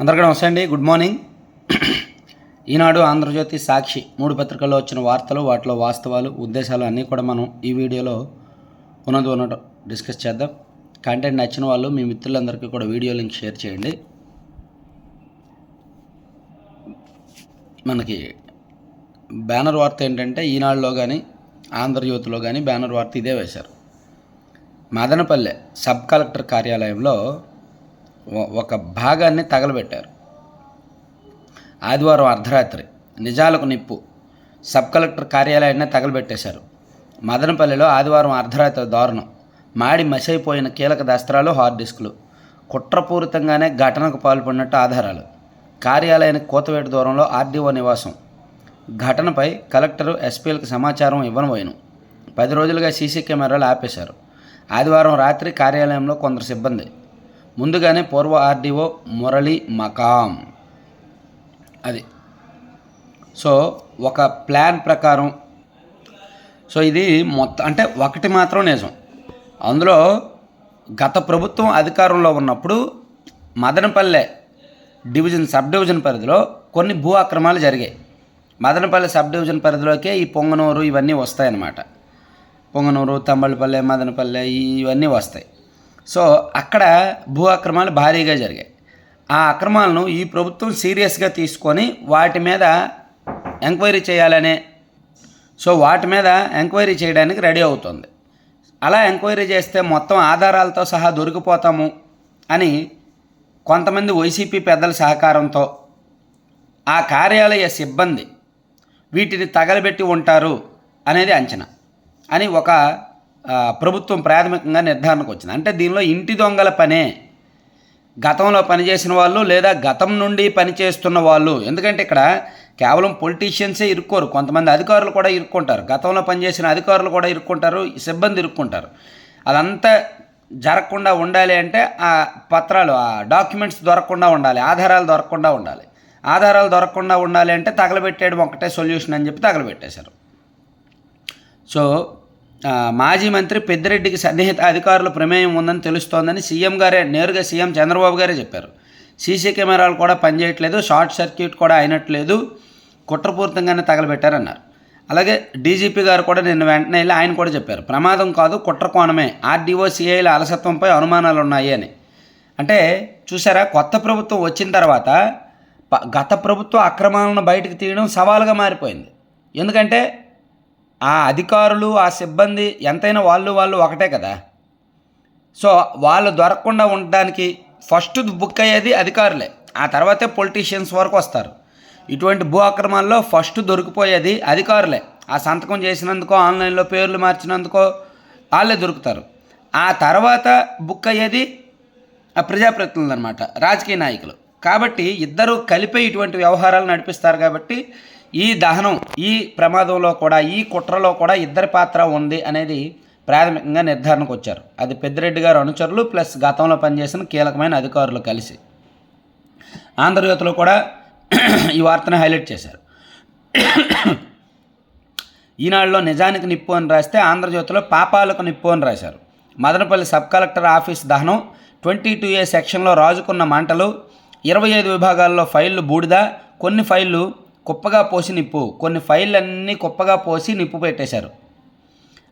అందరికీ నమస్తే అండి. Good morning. ఈనాడు ఆంధ్రజ్యోతి సాక్షి మూడు పత్రికల్లో వచ్చిన వార్తలు వాటిలో వాస్తవాలు ఉద్దేశాలు అన్నీ కూడా మనం ఈ వీడియోలో ఉన్నది ఉన్నట్టు డిస్కస్ చేద్దాం. కంటెంట్ నచ్చిన వాళ్ళు మీ మిత్రులందరికీ కూడా వీడియో లింక్ షేర్ చేయండి. మనకి బ్యానర్ వార్త ఏంటంటే ఈనాడులో కానీ ఆంధ్రజ్యోతిలో కానీ బ్యానర్ వార్త ఇదే వేశారు. మదనపల్లె సబ్ కలెక్టర్ కార్యాలయంలో ఒక భాగాన్ని తగలబెట్టారు. ఆదివారం అర్ధరాత్రి నిజాలకు నిప్పు సబ్ కలెక్టర్ కార్యాలయాన్ని తగలబెట్టేశారు. మదనపల్లిలో ఆదివారం అర్ధరాత్రి దారుణం. మాడి మసైపోయిన కీలక దస్త్రాలు హార్డ్ డిస్కులు కుట్రపూరితంగానే ఘటనకు పాల్పడినట్టు ఆధారాలు. కార్యాలయానికి కోతవేటు దూరంలో ఆర్డీఓ నివాసం. ఘటనపై కలెక్టరు ఎస్పీలకు సమాచారం ఇవ్వనబోయిను పది రోజులుగా సీసీ కెమెరాలు ఆపేశారు. ఆదివారం రాత్రి కార్యాలయంలో కొందరు సిబ్బంది ముందుగానే పూర్వ ఆర్డీఓ మురళి మకాం. అది. సో ఒక ప్లాన్ ప్రకారం. సో ఇది మొత్తం అంటే ఒకటి మాత్రం నిజం. అందులో గత ప్రభుత్వం అధికారంలో ఉన్నప్పుడు మదనపల్లె డివిజన్ సబ్ డివిజన్ పరిధిలో కొన్ని భూ అక్రమాలు జరిగాయి. మదనపల్లె సబ్ డివిజన్ పరిధిలోకే ఈ పొంగనూరు ఇవన్నీ వస్తాయన్నమాట. పొంగనూరు తంబళపల్లె మదనపల్లె ఇవన్నీ వస్తాయి. సో అక్కడ భూ అక్రమాలు భారీగా జరిగాయి. ఆ అక్రమాలను ఈ ప్రభుత్వం సీరియస్గా తీసుకొని వాటి మీద ఎంక్వైరీ చేయాలనే సో వాటి మీద ఎంక్వైరీ చేయడానికి రెడీ అవుతుంది. అలా ఎంక్వైరీ చేస్తే మొత్తం ఆధారాలతో సహా దొరికిపోతాము అని కొంతమంది వైసీపీ పెద్దల సహకారంతో ఆ కార్యాలయ సిబ్బంది వీటిని తగలబెట్టి ఉంటారు అనేది అంచనా అని ఒక ప్రభుత్వం ప్రాథమికంగా నిర్ధారణకు వచ్చింది. అంటే దీనిలో ఇంటి దొంగల పనే. గతంలో పనిచేసిన వాళ్ళు లేదా గతం నుండి పనిచేస్తున్న వాళ్ళు. ఎందుకంటే ఇక్కడ కేవలం పొలిటీషియన్సే ఇరుక్కోరు. కొంతమంది అధికారులు కూడా ఇరుక్కుంటారు. గతంలో పనిచేసిన అధికారులు కూడా ఇరుక్కుంటారు. సిబ్బంది ఇరుక్కుంటారు. అదంతా జరగకుండా ఉండాలి అంటే ఆ పత్రాలు ఆ డాక్యుమెంట్స్ దొరకకుండా ఉండాలి. ఆధారాలు దొరకకుండా ఉండాలి. ఆధారాలు దొరకకుండా ఉండాలి అంటే తగలబెట్టేయడం ఒకటే సొల్యూషన్ అని చెప్పి తగలబెట్టేశారు. సో మాజీ మంత్రి పెద్దిరెడ్డికి సన్నిహిత అధికారుల ప్రమేయం ఉందని తెలుస్తోందని సీఎం గారే నేరుగా సీఎం చంద్రబాబు గారే చెప్పారు. సీసీ కెమెరాలు కూడా పనిచేయట్లేదు షార్ట్ సర్క్యూట్ కూడా అయినట్లేదు కుట్రపూరితంగానే తగలబెట్టారన్నారు. అలాగే డీజీపీ గారు కూడా నిన్న వెంటనే వెళ్ళి ఆయన కూడా చెప్పారు. ప్రమాదం కాదు కుట్ర కోణమే. ఆర్డీఓ సిఐల అలసత్వంపై అనుమానాలు ఉన్నాయి అని. అంటే చూసారా కొత్త ప్రభుత్వం వచ్చిన తర్వాత గత ప్రభుత్వ అక్రమాలను బయటకు తీయడం సవాలుగా మారిపోయింది. ఎందుకంటే ఆ అధికారులు ఆ సిబ్బంది ఎంతైనా వాళ్ళు వాళ్ళు ఒకటే కదా. సో వాళ్ళు దొరకకుండా ఉండడానికి ఫస్ట్ బుక్ అయ్యేది అధికారులే. ఆ తర్వాతే పొలిటీషియన్స్ వరకు వస్తారు. ఇటువంటి భూ అక్రమాల్లో ఫస్ట్ దొరికిపోయేది అధికారులే. ఆ సంతకం చేసినందుకో ఆన్లైన్లో పేర్లు మార్చినందుకో వాళ్ళే దొరుకుతారు. ఆ తర్వాత బుక్ అయ్యేది ఆ ప్రజాప్రతినిధులు అనమాట రాజకీయ నాయకులు. కాబట్టి ఇద్దరు కలిపే ఇటువంటి వ్యవహారాలు నడిపిస్తారు కాబట్టి ఈ దహనం ఈ ప్రమాదంలో కూడా ఈ కుట్రలో కూడా ఇద్దరి పాత్ర ఉంది అనేది ప్రాథమికంగా నిర్ధారణకు వచ్చారు. అది పెద్దిరెడ్డి గారు అనుచరులు ప్లస్ గతంలో పనిచేసిన కీలకమైన అధికారులు కలిసి. ఆంధ్రజ్యోతిలో కూడా ఈ వార్తను హైలైట్ చేశారు. ఈనాడులో నిజానికి నిప్పు అని రాస్తే ఆంధ్రజ్యోతిలో పాపాలకు నిప్పు అని రాశారు. మదనపల్లి సబ్ కలెక్టర్ ఆఫీస్ దహనం ట్వంటీ టూ ఏ సెక్షన్లో రాజుకున్న మంటలు ఇరవై ఐదు విభాగాల్లో ఫైళ్ళు బూడిద కొన్ని ఫైళ్ళు కుప్పగా పోసి నిప్పు. కొన్ని ఫైళ్ళన్నీ కుప్పగా పోసి నిప్పు పెట్టేశారు.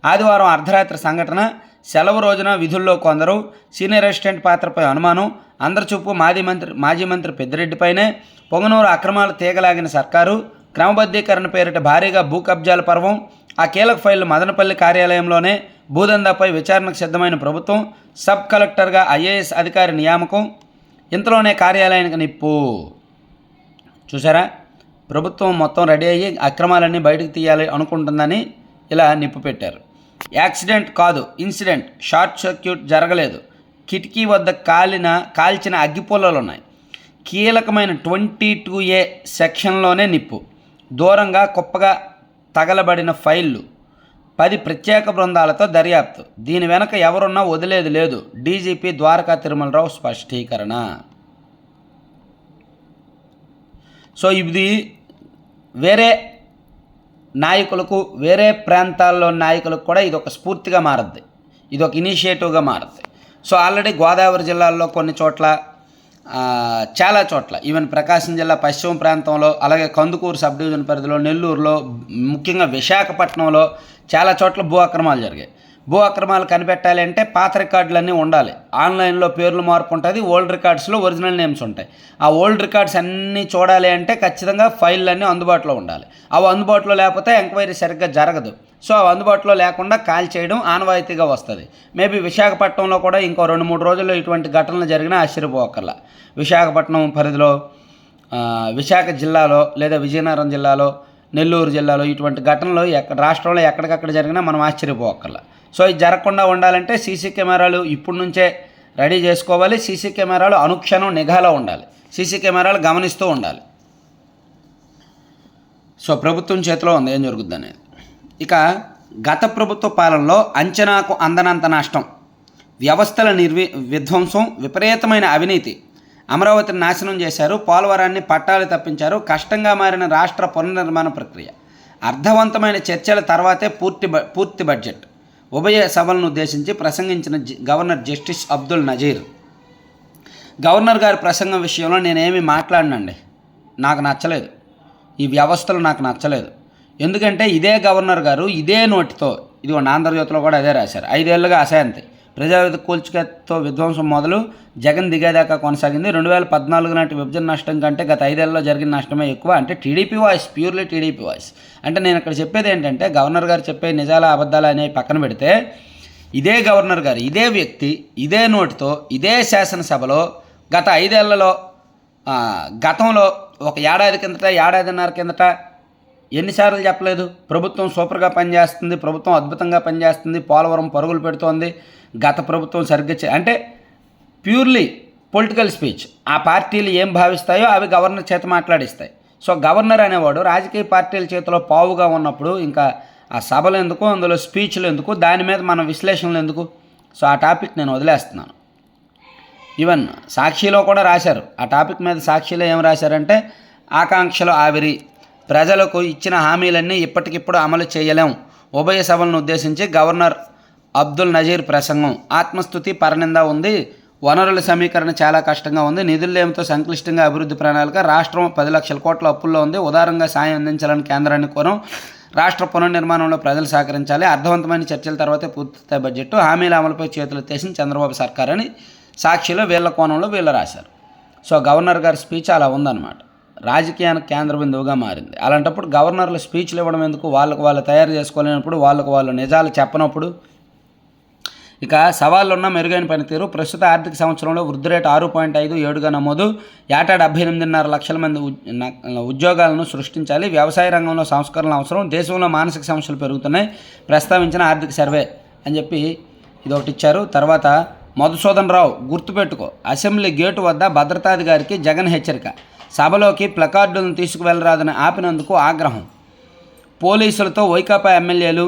ఆదివారం అర్ధరాత్రి సంఘటన. సెలవు రోజున విధుల్లో కొందరు సీనియర్ అసిస్టెంట్ పాత్రపై అనుమానం. అందరి చూపు మాజీ మంత్రి మాజీ మంత్రి పెద్దిరెడ్డిపైనే. పొంగనూరు అక్రమాలు తీగలాగిన సర్కారు. క్రమబద్ధీకరణ పేరిట భారీగా భూ కబ్జాల పర్వం. ఆ కీలక ఫైళ్ళు మదనపల్లి కార్యాలయంలోనే. భూదందాపై విచారణకు సిద్ధమైన ప్రభుత్వం. సబ్ కలెక్టర్గా ఐఏఎస్ అధికారి నియామకం. ఇంతలోనే కార్యాలయానికి నిప్పు. చూసారా ప్రభుత్వం మొత్తం రెడీ అయ్యి అక్రమాలన్నీ బయటకు తీయాలి అనుకుంటుందని ఇలా నిప్పు పెట్టారు యాక్సిడెంట్ కాదు ఇన్సిడెంట్. షార్ట్ సర్క్యూట్ జరగలేదు. కిటికీ వద్ద కాలిన కాల్చిన అగ్గిపుల్లలు ఉన్నాయి కీలకమైన ట్వంటీ టూ ఏ సెక్షన్లోనే నిప్పు. దూరంగా కుప్పగా తగలబడిన ఫైళ్ళు. పది ప్రత్యేక బృందాలతో దర్యాప్తు. దీని వెనక ఎవరున్నా వదిలేది లేదు. డీజీపీ ద్వారకా తిరుమలరావు స్పష్టీకరణ. సో ఇది వేరే నాయకులకు వేరే ప్రాంతాల్లో నాయకులకు కూడా ఇది ఒక స్ఫూర్తిగా మారద్ది. ఇది ఒక ఇనిషియేటివ్గా మారుద్ది. సో ఆల్రెడీ గోదావరి జిల్లాల్లో కొన్ని చోట్ల చాలా చోట్ల ఈవెన్ ప్రకాశం జిల్లా పశ్చిమ ప్రాంతంలో అలాగే కందుకూరు సబ్ డివిజన్ పరిధిలో నెల్లూరులో ముఖ్యంగా విశాఖపట్నంలో చాలా చోట్ల భూ అక్రమాలు జరిగాయి. భూ అక్రమాలు కనిపెట్టాలి అంటే పాత రికార్డులన్నీ ఉండాలి. ఆన్లైన్లో పేర్లు మార్పు ఉంటుంది ఓల్డ్ రికార్డ్స్లో ఒరిజినల్ నేమ్స్ ఉంటాయి. ఆ ఓల్డ్ రికార్డ్స్ అన్నీ చూడాలి అంటే ఖచ్చితంగా ఫైళ్ళు అన్నీ అందుబాటులో ఉండాలి. అవి అందుబాటులో లేకపోతే ఎంక్వైరీ సరిగ్గా జరగదు. సో అవి అందుబాటులో లేకుండా కాల్ చేయడం ఆనవాయితీగా వస్తుంది. మేబీ విశాఖపట్నంలో కూడా ఇంకో రెండు మూడు రోజుల్లో ఇటువంటి ఘటనలు జరిగినా ఆశ్చర్యపోకర్లా. విశాఖపట్నం పరిధిలో విశాఖ జిల్లాలో లేదా విజయనగరం జిల్లాలో నెల్లూరు జిల్లాలో ఇటువంటి ఘటనలు ఎక్కడ రాష్ట్రంలో ఎక్కడికక్కడ జరిగినా మనం ఆశ్చర్యపోకర్లా. సో ఇది జరగకుండా ఉండాలంటే సీసీ కెమెరాలు ఇప్పటి నుంచే రెడీ చేసుకోవాలి. సీసీ కెమెరాలు అనుక్షణం నిఘాలో ఉండాలి. సీసీ కెమెరాలు గమనిస్తూ ఉండాలి. సో ప్రభుత్వం చేతిలో ఉంది. ఏం జరుగుద్ది అనేది ఇక గత ప్రభుత్వ పాలనలో అంచనాకు అందనంత నష్టం. వ్యవస్థల నిర్వి విధ్వంసం విపరీతమైన అవినీతి. అమరావతిని నాశనం చేశారు. పోలవరాన్ని పట్టాలు తప్పించారు. కష్టంగా మారిన రాష్ట్ర పునర్నిర్మాణ ప్రక్రియ. అర్థవంతమైన చర్చల తర్వాతే పూర్తి బ పూర్తి బడ్జెట్. ఉభయ సభలను ఉద్దేశించి ప్రసంగించిన G- governor justice Abdul Nazeer. Governor గారి ప్రసంగం విషయంలో నేనేమి మాట్లాడినండి? నాకు నచ్చలేదు. ఈ వ్యవస్థలు నాకు నచ్చలేదు. ఎందుకంటే ఇదే గవర్నర్ గారు ఇదే నోటితో ఇదిగో ఆంధ్రజ్యోతిలో కూడా అదే రాశారు. ఐదేళ్ళుగా అశాంతి ప్రజావిధి కూల్చికతో విధ్వంసం మొదలు జగన్ దిగేదాకా కొనసాగింది. రెండు వేల పద్నాలుగు నాటి విభజన నష్టం కంటే గత ఐదేళ్ళలో జరిగిన నష్టమే ఎక్కువ అంటే TDP voice purely TDP voice. అంటే నేను ఇక్కడ చెప్పేది ఏంటంటే గవర్నర్ గారు చెప్పే నిజాల అబద్ధాలు అనేవి పక్కన పెడితే ఇదే గవర్నర్ గారు ఇదే వ్యక్తి ఇదే నోటితో ఇదే శాసనసభలో గత ఐదేళ్ళలో గతంలో ఒక ఏడాది కిందట ఏడాదిన్నర కిందట ఎన్నిసార్లు చెప్పలేదు? ప్రభుత్వం సూపర్గా పనిచేస్తుంది ప్రభుత్వం అద్భుతంగా పనిచేస్తుంది పోలవరం పరుగులు పెడుతోంది గత ప్రభుత్వం సరిగ్గా అంటే ప్యూర్లీ పొలిటికల్ స్పీచ్. ఆ పార్టీలు ఏం భావిస్తాయో అవి గవర్నర్ చేత మాట్లాడిస్తాయి. సో గవర్నర్ అనేవాడు రాజకీయ పార్టీల చేతిలో పావుగా ఉన్నప్పుడు ఇంకా ఆ సభలు ఎందుకు అందులో స్పీచ్లు ఎందుకు దాని మీద మన విశ్లేషణలు ఎందుకు? సో ఆ టాపిక్ నేను వదిలేస్తున్నాను. ఈవెన్ సాక్షిలో కూడా రాశారు. ఆ టాపిక్ మీద సాక్షిలో ఏం రాశారంటే ఆకాంక్షలు ఆవిరి ప్రజలకు ఇచ్చిన హామీలన్నీ ఇప్పటికిప్పుడు అమలు చేయలేం. ఉభయ సభలను ఉద్దేశించి గవర్నర్ అబ్దుల్ నజీర్ ప్రసంగం. ఆత్మస్థుతి పరనింద ఉంది. వనరుల సమీకరణ చాలా కష్టంగా ఉంది. నిధులేమితో సంక్లిష్టంగా అభివృద్ధి ప్రణాళిక రాష్ట్రం పది లక్షల కోట్ల అప్పుల్లో ఉంది. ఉదారంగా సాయం అందించాలని కేంద్రాన్ని కోరం. రాష్ట్ర పునర్నిర్మాణంలో ప్రజలు సహకరించాలి. అర్థవంతమైన చర్చల తర్వాతే పూర్తి బడ్జెట్. హామీల అమలుపై చేతులు ఎత్తేసిన చంద్రబాబు సర్కార్ అని సాక్షిలో వీళ్ళ కోణంలో వీళ్ళు రాశారు. సో గవర్నర్ గారి స్పీచ్ అలా ఉందన్నమాట. రాజకీయానికి కేంద్ర బిందువుగా మారింది. అలాంటప్పుడు గవర్నర్లు స్పీచ్లు ఇవ్వడం ఎందుకు? వాళ్ళకు వాళ్ళు తయారు చేసుకోలేనప్పుడు వాళ్ళకు వాళ్ళు నిజాలు చెప్పనప్పుడు ఇక సవాళ్ళున్న మెరుగైన పనితీరు. ప్రస్తుత ఆర్థిక సంవత్సరంలో వృద్ధి రేటు ఆరు పాయింట్ ఐదు ఏడుగా నమోదు. ఏటా డెబ్బై ఎనిమిదిన్నర లక్షల మంది ఉద్యోగాలను సృష్టించాలి. వ్యవసాయ రంగంలో సంస్కరణలు అవసరం. దేశంలో మానసిక సమస్యలు పెరుగుతున్నాయి. ప్రస్తావించిన ఆర్థిక సర్వే అని చెప్పి ఇది ఒకటి ఇచ్చారు. తర్వాత మధుసూదన్ రావు గుర్తుపెట్టుకో. అసెంబ్లీ గేటు వద్ద భద్రతాధికారికి జగన్ హెచ్చరిక. సభలోకి ప్లకార్డులను తీసుకువెళ్ళరాదని ఆపినందుకు ఆగ్రహం. పోలీసులతో వైకాపా ఎమ్మెల్యేలు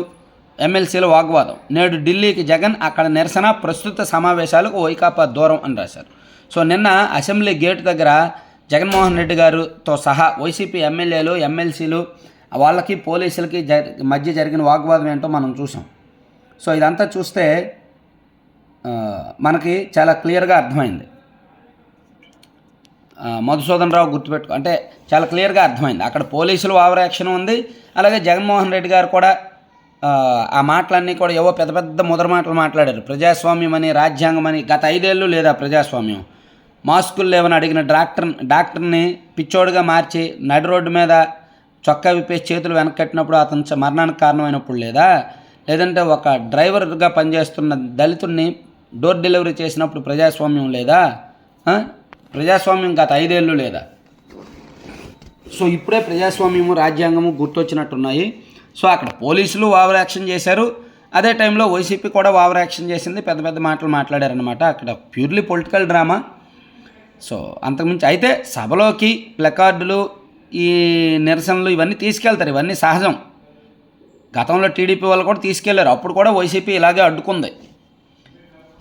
ఎమ్మెల్సీల వాగ్వాదం. నేడు ఢిల్లీకి జగన్ అక్కడ నిరసన ప్రస్తుత సమావేశాలకు వైకాపా దూరం అని రాశారు. సో నిన్న అసెంబ్లీ గేట్ దగ్గర జగన్మోహన్ రెడ్డి గారుతో సహా వైసీపీ ఎమ్మెల్యేలు ఎమ్మెల్సీలు వాళ్ళకి పోలీసులకి జ మధ్య జరిగిన వాగ్వాదం ఏంటో మనం చూసాం సో ఇదంతా చూస్తే మనకి చాలా క్లియర్గా అర్థమైంది. మధుసూదన్ రావు గుర్తుపెట్టుకో అంటే చాలా క్లియర్గా అర్థమైంది. అక్కడ పోలీసులు ఓవర్ యాక్షన్ ఉంది. అలాగే జగన్మోహన్ రెడ్డి గారు కూడా ఆ, మాటలన్నీ కూడా ఏవో పెద్ద పెద్ద ముదర మాటలు మాట్లాడారు. ప్రజాస్వామ్యం అని రాజ్యాంగం అని గత ఐదేళ్ళు లేదా ప్రజాస్వామ్యం. మాస్కులు లేవని అడిగిన డాక్టర్ డాక్టర్ని పిచ్చోడుగా మార్చి నడి రోడ్డు మీద చొక్కా విప్పేసి చేతులు వెనకట్టినప్పుడు అతను మరణానికి కారణమైనప్పుడు లేదా? లేదంటే ఒక డ్రైవర్గా పనిచేస్తున్న దళితుడిని డోర్ డెలివరీ చేసినప్పుడు ప్రజాస్వామ్యం లేదా? ప్రజాస్వామ్యం గత ఐదేళ్ళు లేదా? సో ఇప్పుడే ప్రజాస్వామ్యము రాజ్యాంగము గుర్తొచ్చినట్టున్నాయి. సో అక్కడ పోలీసులు ఓవర్ యాక్షన్ చేశారు. అదే టైంలో వైసీపీ కూడా ఓవర్ యాక్షన్ చేసింది. పెద్ద పెద్ద మాటలు మాట్లాడారనమాట అక్కడ ప్యూర్లీ పొలిటికల్ డ్రామా. సో అంతకుమించి అయితే సభలోకి ప్లకార్డులు ఈ నిరసనలు ఇవన్నీ తీసుకెళ్తారు. ఇవన్నీ సహజం. గతంలో టీడీపీ వాళ్ళు కూడా తీసుకెళ్ళారు. అప్పుడు కూడా వైసీపీ ఇలాగే అడ్డుకుంది.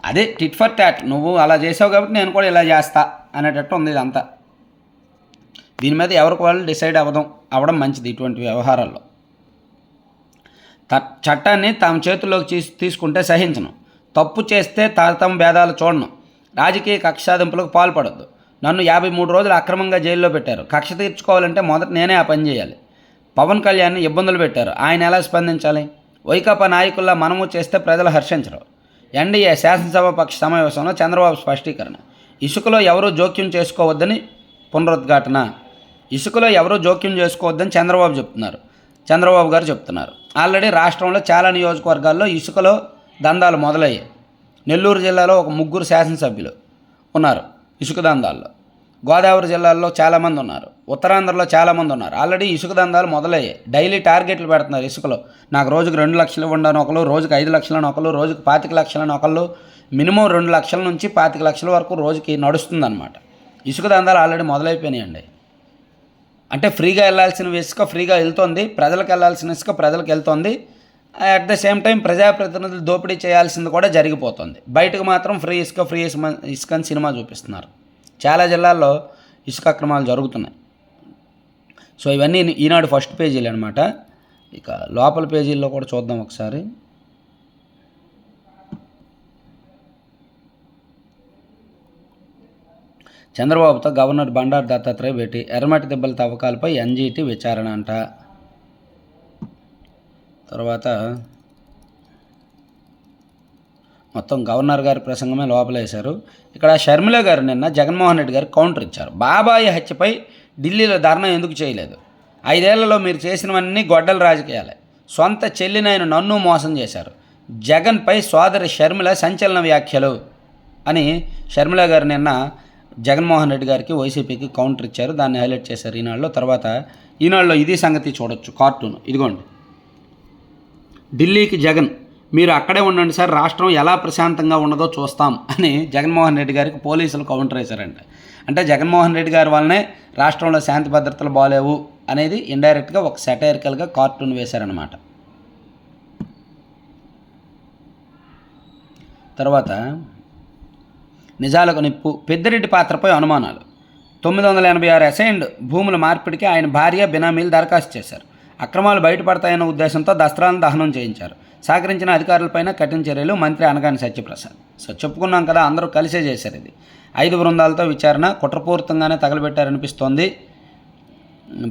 అదే టిట్ ఫర్ ట్యాట్ నువ్వు అలా చేసావు కాబట్టి నేను కూడా ఇలా చేస్తా. అనేటట్టు ఉంది ఇదంతా. దీని మీద ఎవరికి వాళ్ళు డిసైడ్ అవ్వడం అవ్వడం మంచిది ఇటువంటి వ్యవహారాల్లో. త- చట్టాన్ని తమ చేతుల్లోకి తీసుకుంటే సహించను. తప్పు చేస్తే తారతమ భేదాలు చూడను. రాజకీయ కక్షాదింపులకు పాల్పడద్దు. నన్ను యాభై మూడు రోజులు అక్రమంగా జైల్లో పెట్టారు. కక్ష తీర్చుకోవాలంటే మొదట నేనే ఆ పని చేయాలి. పవన్ కళ్యాణ్ని ఇబ్బందులు పెట్టారు. ఆయన ఎలా స్పందించాలి? వైకాపా నాయకుల్లా మనము చేస్తే ప్రజలు హర్షించరు. ఎన్డీఏ శాసనసభ పక్ష సమావేశంలో చంద్రబాబు స్పష్టీకరణ. ఇసుకలో ఎవరూ జోక్యం చేసుకోవద్దని పునరుద్ఘాటన. ఇసుకలో ఎవరూ జోక్యం చేసుకోవద్దని చంద్రబాబు చెప్తున్నారు. చంద్రబాబు గారు చెప్తున్నారు. ఆల్రెడీ రాష్ట్రంలో చాలా నియోజకవర్గాల్లో ఇసుకలో దందాలు మొదలయ్యాయి. నెల్లూరు జిల్లాలో ఒక ముగ్గురు శాసనసభ్యులు ఉన్నారు ఇసుక దందాల్లో. గోదావరి జిల్లాల్లో చాలామంది ఉన్నారు. ఉత్తరాంధ్రలో చాలామంది ఉన్నారు. ఆల్రెడీ ఇసుక దందాలు మొదలయ్యాయి. డైలీ టార్గెట్లు పెడుతున్నారు ఇసుకలో. నాకు రోజుకు రెండు లక్షలు ఇవ్వండి అని ఒకళ్ళు రోజుకు ఐదు లక్షలని ఒకళ్ళు రోజుకు పాతిక లక్షలని ఒకళ్ళు మినిమం రెండు లక్షల నుంచి పాతిక లక్షల వరకు రోజుకి నడుస్తుందన్నమాట. ఇసుక దందాలు ఆల్రెడీ మొదలైపోయినాయండి. అంటే ఫ్రీగా వెళ్ళాల్సిన ఇసుక ఫ్రీగా వెళ్తుంది ప్రజలకు వెళ్ళాల్సిన ఇసుక ప్రజలకు వెళ్తుంది. అట్ ద సేమ్ టైం ప్రజాప్రతినిధులు దోపిడీ చేయాల్సింది కూడా జరిగిపోతుంది. బయటకు మాత్రం ఫ్రీ ఇసుక ఫ్రీ ఇసుమ ఇసుక అని సినిమా చూపిస్తున్నారు. చాలా జిల్లాల్లో ఇసుక అక్రమాలు జరుగుతున్నాయి. సో ఇవన్నీ ఈనాడు ఫస్ట్ పేజీలు అనమాట ఇక లోపల పేజీల్లో కూడా చూద్దాం ఒకసారి. చంద్రబాబుతో గవర్నర్ బండారు దత్తాత్రేయ భేటీ ఎర్రమట్టి దెబ్బల తవ్వకాలపై ఎన్జీటీ విచారణ అంట. తర్వాత మొత్తం గవర్నర్ గారి ప్రసంగమే లోపలేశారు. ఇక్కడ షర్మిల గారు నిన్న జగన్మోహన్ రెడ్డి గారు కౌంటర్ ఇచ్చారు. బాబాయి హత్యపై ఢిల్లీలో ధర్నా ఎందుకు చేయలేదు? ఐదేళ్ళలో మీరు చేసినవన్నీ గొడ్డల రాజకీయాలే. సొంత చెల్లినైన నన్ను మోసం చేశారు. జగన్పై సోదరి షర్మిల సంచలన వ్యాఖ్యలు అని షర్మిల గారు నిన్న జగన్మోహన్ రెడ్డి గారికి వైసీపీకి కౌంటర్ ఇచ్చారు. దాన్ని హైలైట్ చేశారు ఈనాడులో. తర్వాత ఈనాడులో ఇది సంగతి చూడొచ్చు కార్టూన్. ఇదిగోండి. ఢిల్లీకి జగన్ మీరు అక్కడే ఉండండి సార్ రాష్ట్రం ఎలా ప్రశాంతంగా ఉన్నదో చూస్తాం అని జగన్మోహన్ రెడ్డి గారికి పోలీసులు కౌంటర్ వేశారంట. అంటే జగన్మోహన్ రెడ్డి గారి వల్లనే రాష్ట్రంలో శాంతి భద్రతలు బాగాలేవు అనేది ఇండైరెక్ట్గా ఒక సెటైరికల్గా కార్టూన్ వేశారనమాట తర్వాత నిజాలకు నిప్పు. పెద్దిరెడ్డి పాత్రపై అనుమానాలు. తొమ్మిది వందల ఎనభై ఆరు అసైన్డ్ భూముల మార్పిడికి ఆయన భార్య బినామీలు దరఖాస్తు చేశారు. అక్రమాలు బయటపడతాయన్న ఉద్దేశంతో దస్త్రాలను దహనం చేయించారు. సహకరించిన అధికారులపైన కఠిన చర్యలు మంత్రి అనగాని సత్యప్రసాద్. సో చెప్పుకున్నాం కదా అందరూ కలిసే చేశారు ఇది. ఐదు బృందాలతో విచారణ కుట్రపూరితంగానే తగలబెట్టారనిపిస్తోంది.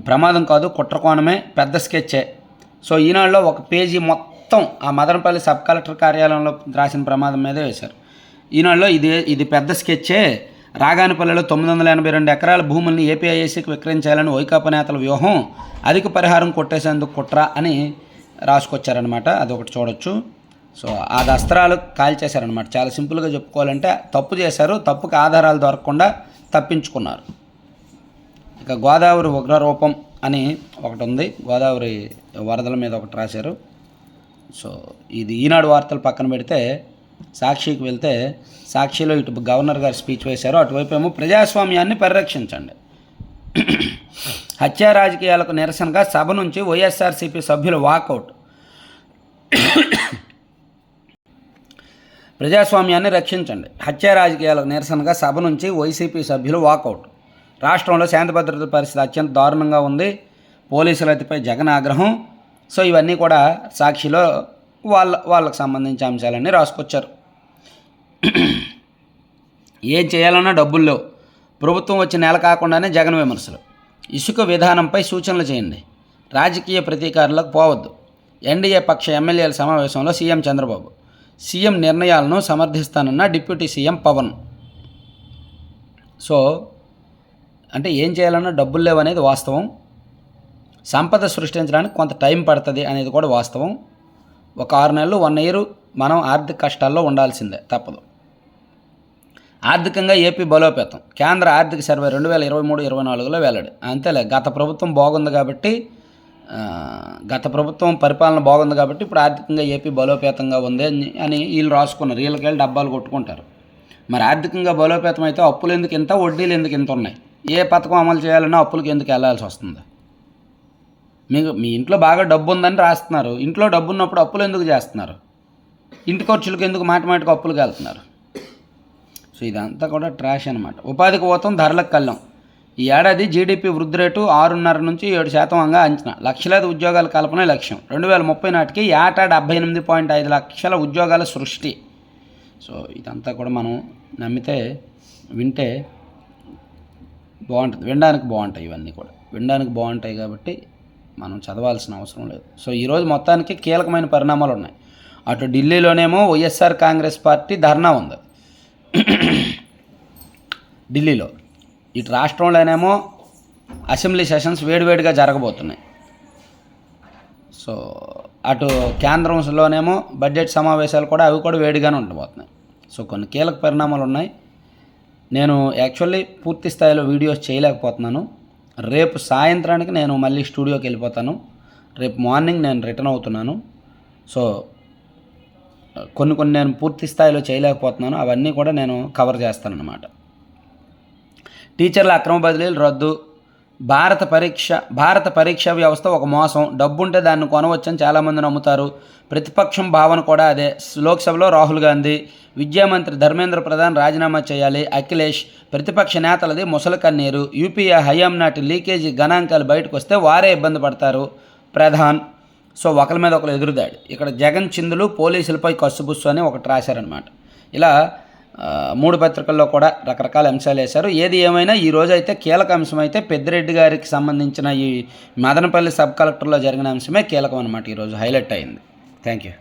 ప్రమాదం కాదు కుట్రకోణమే పెద్ద స్కెచ్చే. సో ఈనాడులో ఒక పేజీ మొత్తం ఆ మదనపల్లి సబ్ కలెక్టర్ కార్యాలయంలో రాసిన ప్రమాదం మీదే వేశారు. ఈనాడులో ఇది ఇది పెద్ద స్కెచ్చే. రాగానిపల్లిలో తొమ్మిది వందల ఎనభై రెండు ఎకరాల భూముల్ని ఏపీఐఏసీకి విక్రయించాలని వైకాపా నేతల వ్యూహం అధిక పరిహారం కొట్టేసేందుకు కుట్ర అని రాసుకొచ్చారనమాట అది ఒకటి చూడొచ్చు. సో ఆ దస్త్రాలు కాల్చేశారనమాట చాలా సింపుల్గా చెప్పుకోవాలంటే తప్పు చేశారు తప్పుకి ఆధారాలు దొరకకుండా తప్పించుకున్నారు. ఇక గోదావరి ఉగ్రరూపం అని ఒకటి ఉంది. గోదావరి వరదల మీద ఒకటి రాశారు. సో ఇది ఈనాడు వార్తలు పక్కన పెడితే సాక్షికి వెళ్తే సాక్షిలో ఇటు గవర్నర్ గారు స్పీచ్ వేశారు అటువైపు ఏమో ప్రజాస్వామ్యాన్ని పరిరక్షించండి. హత్యా రాజకీయాలకు నిరసనగా సభ నుంచి వైఎస్ఆర్సీపీ సభ్యులు వాకౌట్. ప్రజాస్వామ్యాన్ని రక్షించండి. హత్యా రాజకీయాలకు నిరసనగా సభ నుంచి వైసీపీ సభ్యులు వాకౌట్. రాష్ట్రంలో శాంతి భద్రత పరిస్థితి అత్యంత దారుణంగా ఉంది. పోలీసుల అతిపై జగన్ ఆగ్రహం. సో ఇవన్నీ కూడా సాక్షిలో వాళ్ళ వాళ్ళకు సంబంధించిన అంశాలన్నీ రాసుకొచ్చారు. ఏం చేయాలన్నా డబ్బుల్లో లేవు. ప్రభుత్వం వచ్చి నెల కాకుండానే జగన్ విమర్శలు. ఇసుక విధానంపై సూచనలు చేయండి. రాజకీయ ప్రతీకారులకు పోవద్దు. ఎన్డీఏ పక్ష ఎమ్మెల్యేల సమావేశంలో సీఎం చంద్రబాబు. సీఎం నిర్ణయాలను సమర్థిస్తానన్న డిప్యూటీ సీఎం పవన్. సో అంటే ఏం చేయాలన్నా డబ్బులు లేవనేది వాస్తవం. సంపద సృష్టించడానికి కొంత టైం పడుతుంది అనేది కూడా వాస్తవం. ఒక ఆరు నెలలు వన్ ఇయర్ మనం ఆర్థిక కష్టాల్లో ఉండాల్సిందే తప్పదు. ఆర్థికంగా ఏపీ బలోపేతం. కేంద్ర ఆర్థిక సర్వే రెండు వేల ఇరవై మూడు ఇరవై నాలుగులో వెల్లడి. అంతేలే గత ప్రభుత్వం బాగుంది కాబట్టి గత ప్రభుత్వం పరిపాలన బాగుంది కాబట్టి ఇప్పుడు ఆర్థికంగా ఏపీ బలోపేతంగా ఉంది అని అని వీళ్ళు రాసుకున్నారు. వీళ్ళకి వెళ్ళి డబ్బాలు కొట్టుకుంటారు. మరి ఆర్థికంగా బలోపేతం అయితే అప్పులు ఎందుకు ఇంత వడ్డీలు ఎందుకు ఇంత ఉన్నాయి? ఏ పథకం అమలు చేయాలన్నా అప్పులకి ఎందుకు వెళ్ళాల్సి వస్తుంది? మీకు మీ ఇంట్లో బాగా డబ్బు ఉందని రాస్తున్నారు. ఇంట్లో డబ్బు ఉన్నప్పుడు అప్పులు ఎందుకు చేస్తున్నారు? ఇంటి ఖర్చులకు ఎందుకు మాట మాటకు అప్పులకు వెళ్తున్నారు? సో ఇదంతా కూడా ట్రాష్ అనమాట ఉపాధికి కోతం ధరలకు కళ్ళం. ఈ ఏడాది జీడిపి వృద్ధి రేటు ఆరున్నర నుంచి ఏడు శాతంగా అంచనా. లక్షలాది ఉద్యోగాల కల్పన లక్ష్యం. రెండు వేల ముప్పై నాటికి ఏటా డెబ్బై ఎనిమిది పాయింట్ ఐదు లక్షల ఉద్యోగాల సృష్టి. సో ఇదంతా కూడా మనం నమ్మితే వింటే బాగుంటుంది. వినడానికి బాగుంటాయి ఇవన్నీ కూడా. వినడానికి బాగుంటాయి కాబట్టి మనం చదవాల్సిన అవసరం లేదు. సో ఈరోజు మొత్తానికి కీలకమైన పరిణామాలు ఉన్నాయి. అటు ఢిల్లీలోనేమో వైఎస్ఆర్ కాంగ్రెస్ పార్టీ ధర్నా ఉంది. ఢిల్లీలో. ఇటు రాష్ట్రంలోనేమో అసెంబ్లీ సెషన్స్ వేడివేడిగా జరగబోతున్నాయి. సో అటు కేంద్రంలోనేమో బడ్జెట్ సమావేశాలు కూడా అవి కూడా వేడిగానే ఉండబోతున్నాయి. సో కొన్ని కీలక పరిణామాలు ఉన్నాయి. నేను యాక్చువల్లీ పూర్తి స్థాయిలో వీడియోస్ చేయలేకపోతున్నాను. రేపు సాయంత్రానికి నేను మళ్ళీ స్టూడియోకి వెళ్ళిపోతాను. రేపు మార్నింగ్ నేను రిటర్న్ అవుతున్నాను. సో కొన్ని కొన్ని నేను పూర్తి స్థాయిలో చేయలేకపోతున్నాను. అవన్నీ కూడా నేను కవర్ చేస్తాను అన్నమాట టీచర్ల అక్రమ బదిలీలు రద్దు. భారత పరీక్ష భారత పరీక్షా వ్యవస్థ ఒక మోసం. డబ్బుంటే దాన్ని కొనవచ్చని చాలామంది నమ్ముతారు. ప్రతిపక్షం భావన కూడా అదే. లోక్సభలో రాహుల్ గాంధీ విద్యామంత్రి ధర్మేంద్ర ప్రధాన్ రాజీనామా చేయాలి. అఖిలేష్ ప్రతిపక్ష నేతలది ముసలి కన్నీరు. యూపీఏ హయాం నాటి లీకేజీ గణాంకాలు బయటకు వస్తే వారే ఇబ్బంది పడతారు. ప్రధాన్. సో ఒకరి మీద ఒకరు ఎదురుదాడు. ఇక్కడ జగన్ చిందులు పోలీసులపై కసుబుస్సు అని ఒకటి రాశారనమాట ఇలా మూడు పత్రికల్లో కూడా రకరకాల అంశాలు వేశారు. ఏది ఏమైనా ఈ రోజు అయితే కీలక అంశం అయితే పెద్దిరెడ్డి గారికి సంబంధించిన ఈ మదనపల్లి సబ్ కలెక్టర్లో జరిగిన అంశమే కీలకం అనమాట ఈరోజు హైలైట్ అయింది. Thank you